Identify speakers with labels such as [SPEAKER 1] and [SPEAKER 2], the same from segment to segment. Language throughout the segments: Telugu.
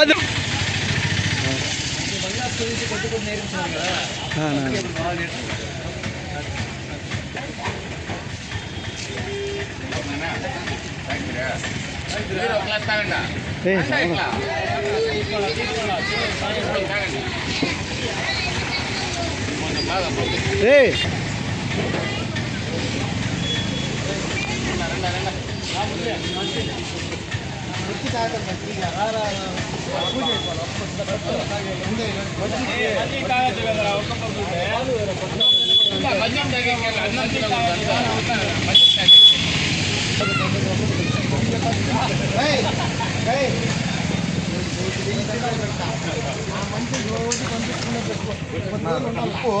[SPEAKER 1] కాదు ఏ
[SPEAKER 2] ரெண்டு ரெண்டு. ఉప్పు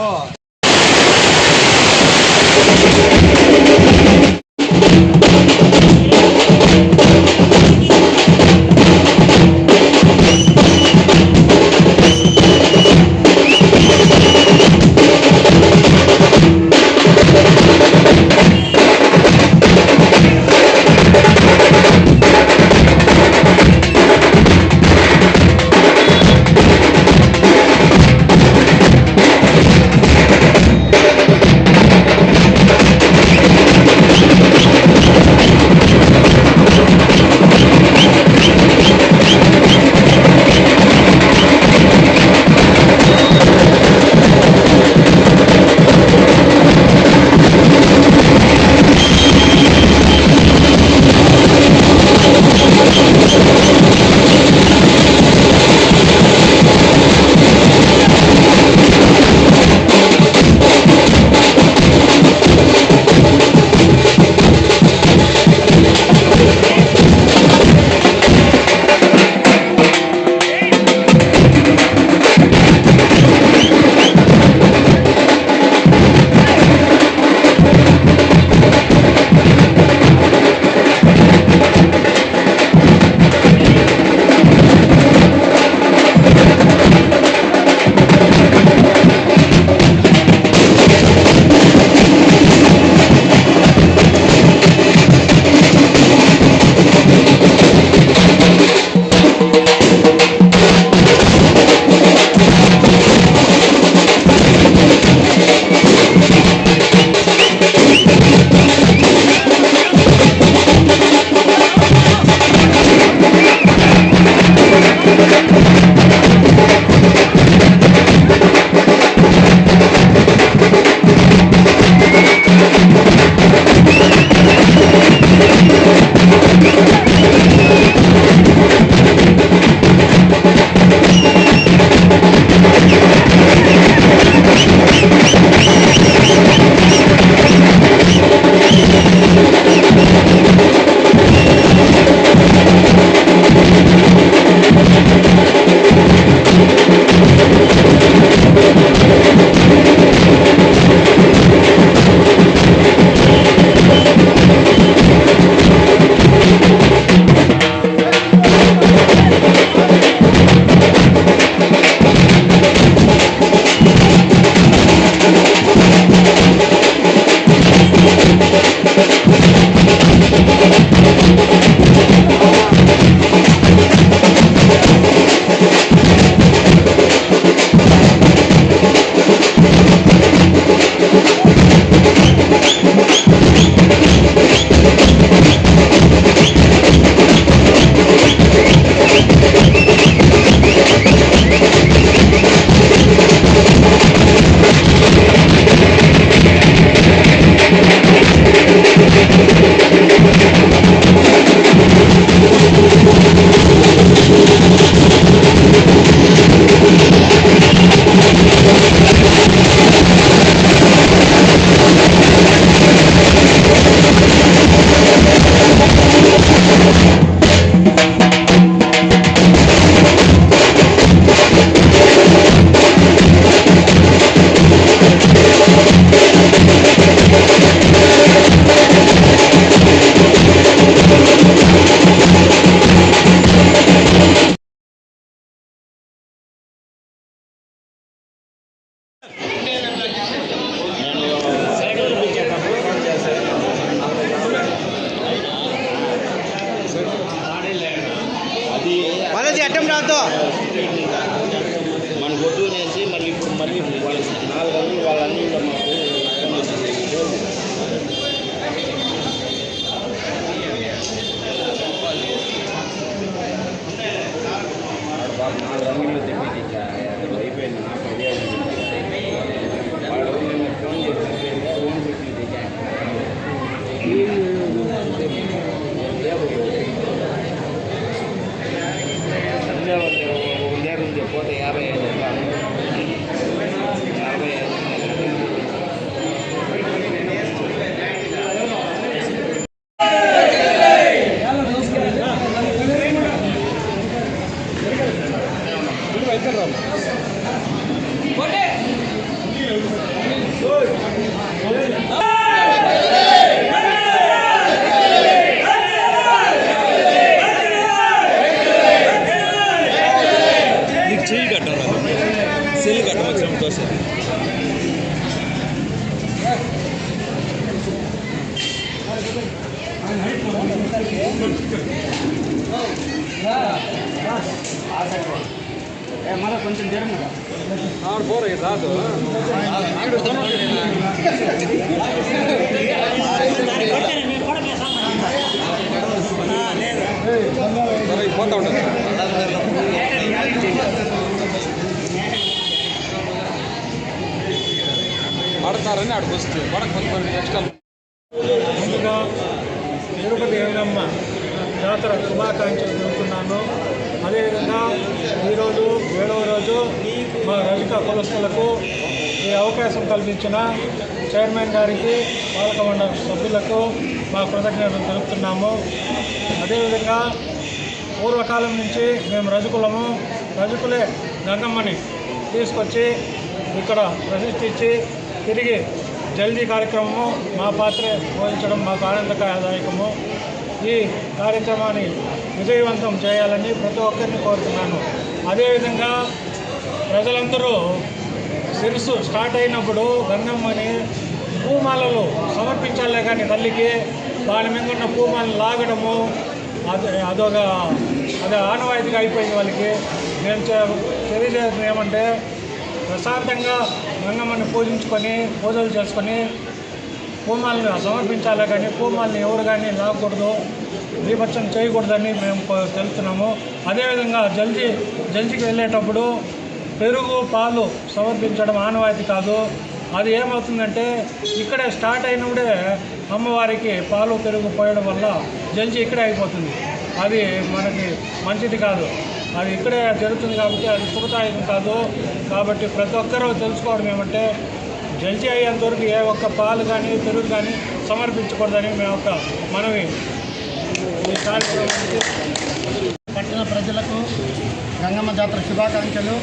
[SPEAKER 2] と。పడతారని ఆడికి వస్తుంది. పడకపోతే మరి ఎక్స్ట్రా
[SPEAKER 3] ముందుగా తిరుపతి ఏమమ్మ జాతర శుభాకాంక్షలు తెలుపుతున్నాను అదేవిధంగా ఈరోజు ఏడవ రోజు మా రజిక కులస్తులకు ఈ అవకాశం కల్పించిన చైర్మన్ గారికి పాలక మండలి సభ్యులకు మా కృతజ్ఞతలు తెలుపుతున్నాము. అదేవిధంగా పూర్వకాలం నుంచి మేము రజకులము. రజకులే గంగమ్మని తీసుకొచ్చి ఇక్కడ ప్రతిష్ఠించి తిరిగి జల్దీ కార్యక్రమము మా పాత్రే పోషించడం మాకు ఆనందదాయకము. ఈ కార్యక్రమాన్ని విజయవంతం చేయాలని ప్రతి ఒక్కరిని కోరుతున్నాను. అదేవిధంగా ప్రజలందరూ సిరుసు స్టార్ట్ అయినప్పుడు గంగమ్మని పూమాలలు సమర్పించాలే కానీ తల్లికి దాని మీద ఉన్న పూమాలను లాగడము అది అదొక అది ఆనవాయితీగా అయిపోయింది వాళ్ళకి. నేను చె- తెలియజేస్తుంది ఏమంటే ప్రశాంతంగా గంగమ్మని పూజించుకొని పూజలు చేసుకొని పూమాలను సమర్పించాలి కానీ పూమాలని ఎవరు కానీ లాగకూడదు దీపచ్చం చేయకూడదని మేము తెలుపుతున్నాము. అదేవిధంగా జల్దీ జల్దీకి వెళ్ళేటప్పుడు పెరుగు పాలు సమర్పించడం ఆనవాయితీ కాదు. అది ఏమవుతుందంటే ఇక్కడే స్టార్ట్ అయినప్పుడే అమ్మవారికి పాలు పెరుగు పోయడం వల్ల జల్జీ ఇక్కడే అయిపోతుంది. అది మనకి మంచిది కాదు. అది ఇక్కడే జరుగుతుంది కాబట్టి అది శుభదాయకం కాదు. కాబట్టి ప్రతి ఒక్కరూ తెలుసుకోవడం ఏమంటే జల్జీ అయ్యేంతవరకు ఏ ఒక్క పాలు కానీ పెరుగు కానీ సమర్పించకూడదని మేము ఒక మనవి. ఈ
[SPEAKER 4] పట్టణ ప్రజలకు గంగమ్మ జాతర శుభాకాంక్షలు.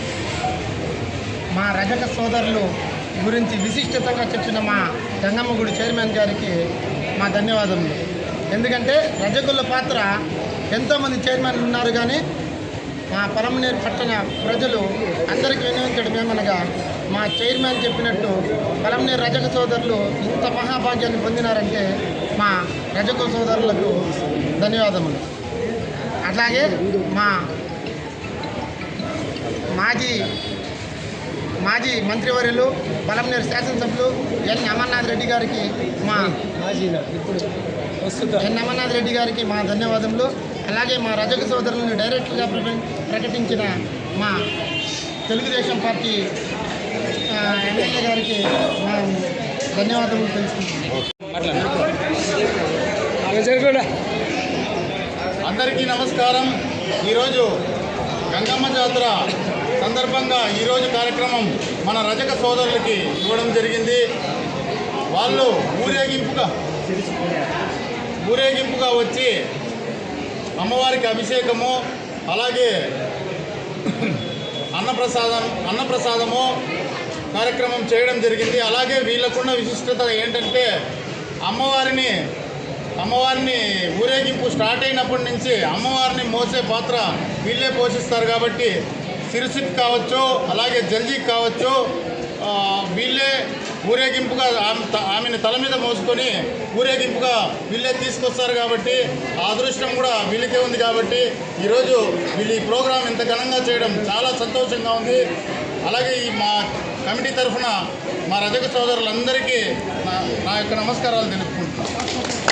[SPEAKER 4] మా రజక సోదరులు గురించి విశిష్టతంగా చెప్పిన మా గంగమ్మ గుడి చైర్మన్ గారికి మా ధన్యవాదములు. ఎందుకంటే రజకుల పాత్ర ఎంతోమంది చైర్మన్లు ఉన్నారు కానీ మా పరమనేరు పట్టణ ప్రజలు అందరికీ వినియోగించడం ఏమనగా మా చైర్మన్ చెప్పినట్టు పరమనేరు రజక సోదరులు ఇంత మహాభాగ్యాన్ని పొందినారంటే మా రజక సోదరులకు ధన్యవాదములు. అట్లాగే మా మాజీ మాజీ మంత్రివర్యులు పలంనేరు శాసనసభ్యులు ఎన్ అమర్నాథ్ రెడ్డి గారికి మా ఎన్ అమర్నాథ్ రెడ్డి గారికి మా ధన్యవాదములు. అలాగే మా రజక సోదరులను డైరెక్ట్గా ప్రకటించిన మా తెలుగుదేశం పార్టీ ఎమ్మెల్యే గారికి మా ధన్యవాదాలు తెలుసుకుంటాం
[SPEAKER 5] అందరికీ నమస్కారం. ఈరోజు గంగమ్మ జాతర సందర్భంగా ఈరోజు కార్యక్రమం మన రజక సోదరులకి ఇవ్వడం జరిగింది. వాళ్ళు ఊరేగింపుగా ఊరేగింపుగా వచ్చి అమ్మవారికి అభిషేకము అలాగే అన్నప్రసాదం అన్నప్రసాదము కార్యక్రమం చేయడం జరిగింది. అలాగే వీళ్ళకున్న విశిష్టత ఏంటంటే అమ్మవారిని అమ్మవారిని ఊరేగింపు స్టార్ట్ అయినప్పటి నుంచి అమ్మవారిని మోసే పాత్ర వీళ్ళే పోషిస్తారు కాబట్టి సిరిసిట్ కావచ్చు అలాగే జల్జీ కావచ్చు వీళ్ళే ఊరేగింపుగా ఆమె త- ఆమెను తల మీద మోసుకొని ఊరేగింపుగా వీళ్ళే తీసుకొస్తారు కాబట్టి ఆ అదృష్టం కూడా వీళ్ళకే ఉంది కాబట్టి ఈరోజు వీళ్ళు ఈ ప్రోగ్రాం ఇంత ఘనంగా చేయడం చాలా సంతోషంగా ఉంది. అలాగే ఈ మా కమిటీ తరఫున మా రజక సోదరులందరికీ నా నా యొక్క నమస్కారాలు తెలుపుకుంటున్నాను.